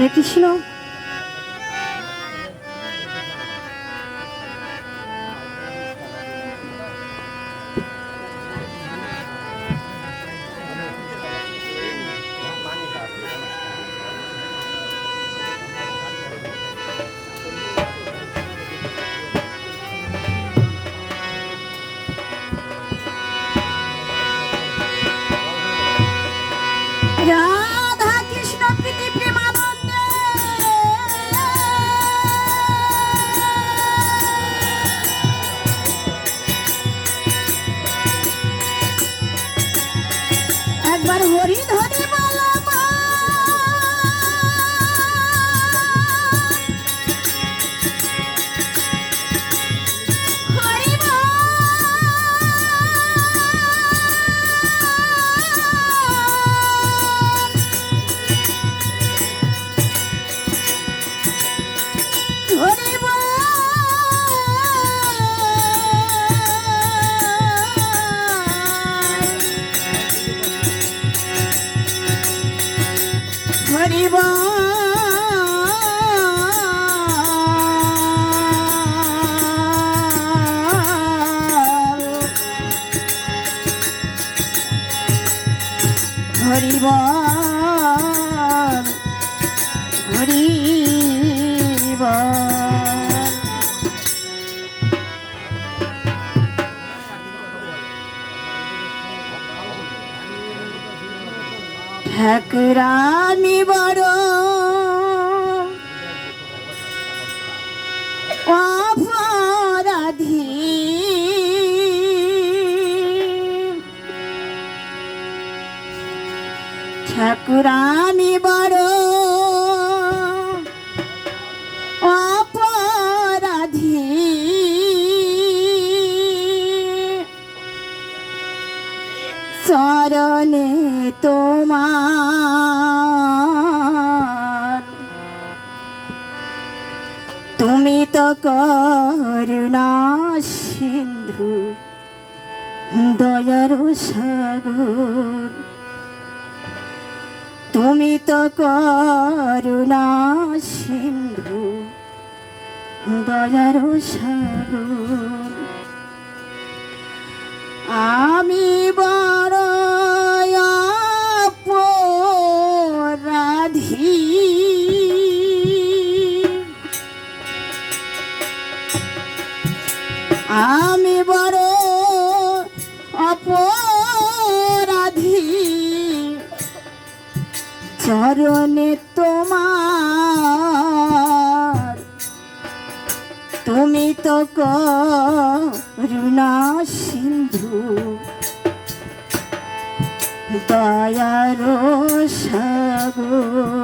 হরে কৃষ্ণ রাধা 我晕！হরি বল হরি বল ঠাকুরানি বড় ঠাকুরানি বড়। অপরাধী। চরণে তোমার। তুমি তো করুণা সিন্ধু দয়ার সাগর। তুমি তো করুণা সিন্ধু দয়ার সাগর। আমি বড় করুণা সিন্ধু দয়ার সাগর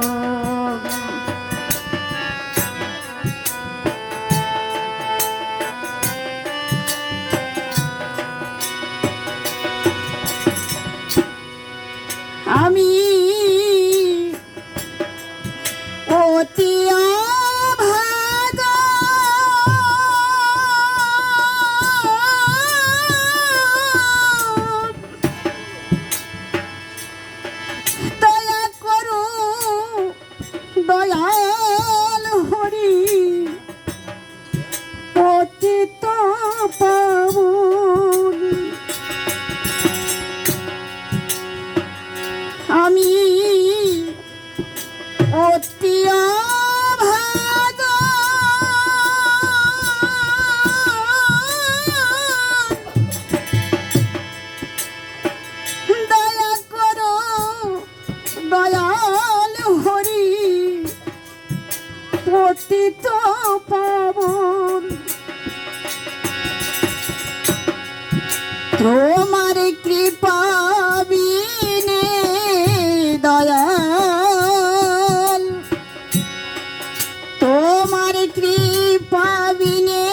আমি দয়াল হরি। দয়াল। তোমার কৃপা বিনে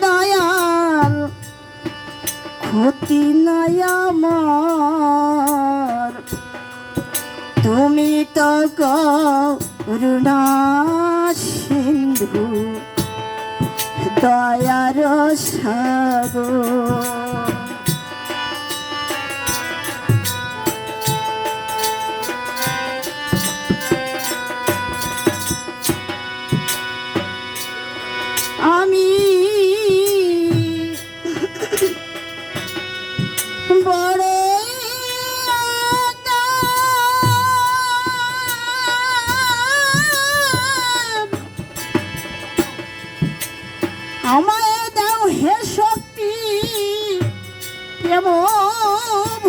দয়াল। ক্ষতি নাই আমার। তুমি তো করুণা সিন্ধু দয়ার সাগর। আমায় দাও হে শক্তি কেমন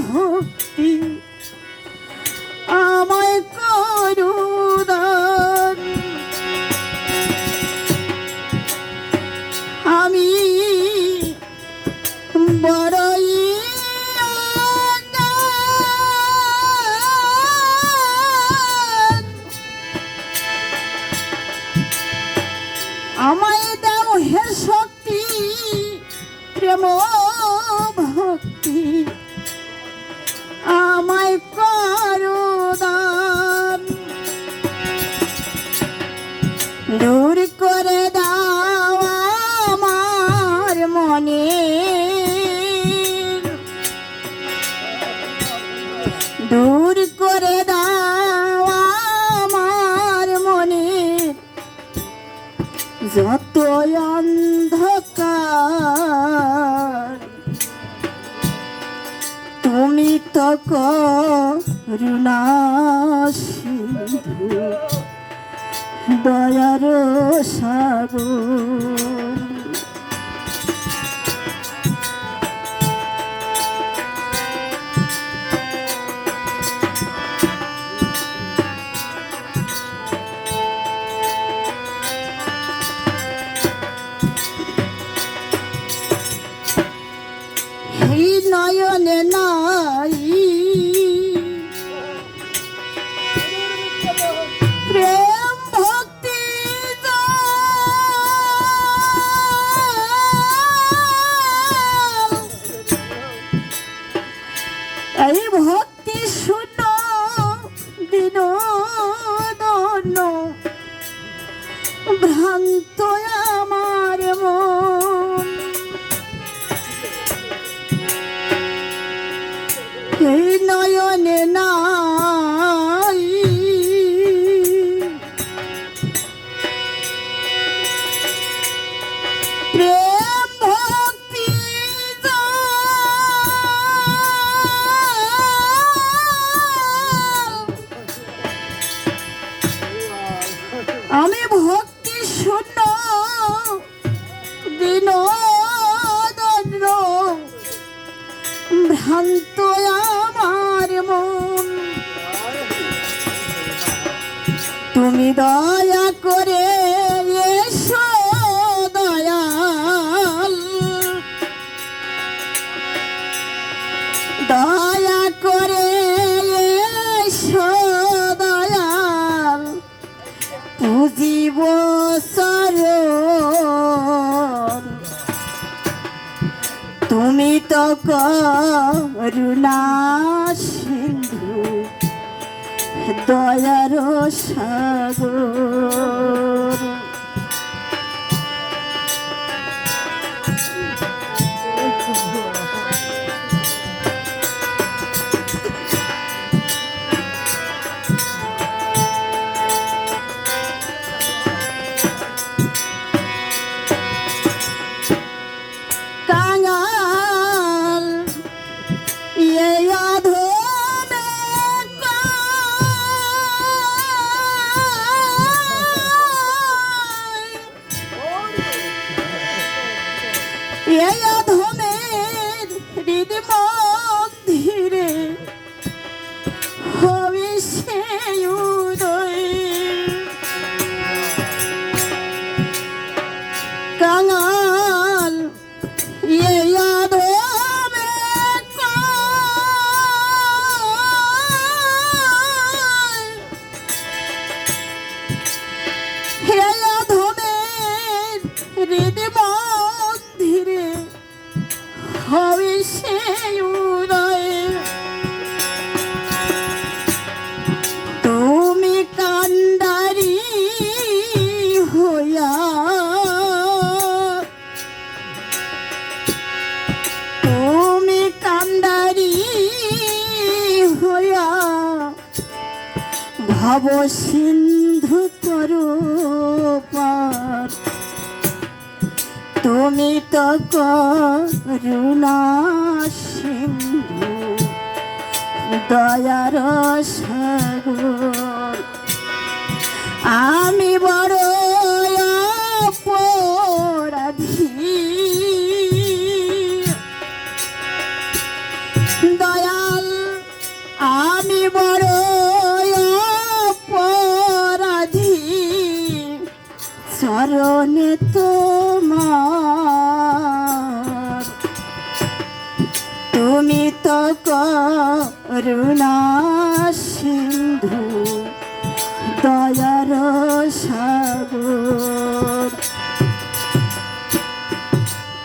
প্রেম ভক্তি আমায় করো দান দূর করে দাও আমার মনে। দূর করে দাও আমার মনে। যত করুণা সিন্ধু দয়ার সাগর। ভ্রান্ত আমার মন। এই নয়নে তুমি দয়া করে এসো, দয়াল। দয়া করে এসো, দয়াল। পুজিব সরণ তুমি তো করুণা সিন্ধু দয়ার সাগর। এই অধমের হৃদ সিন্ধু পরপার পার। তুমি তো করুণা সিন্ধু দয়ার সাগর। আমি বড় করুণা সিন্ধু দয়ার সাগর।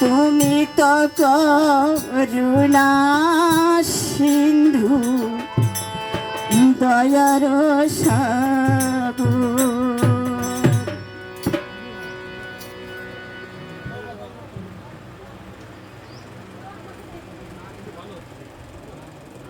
তুমি তো করুণা সিন্ধু দয়ার সাগর।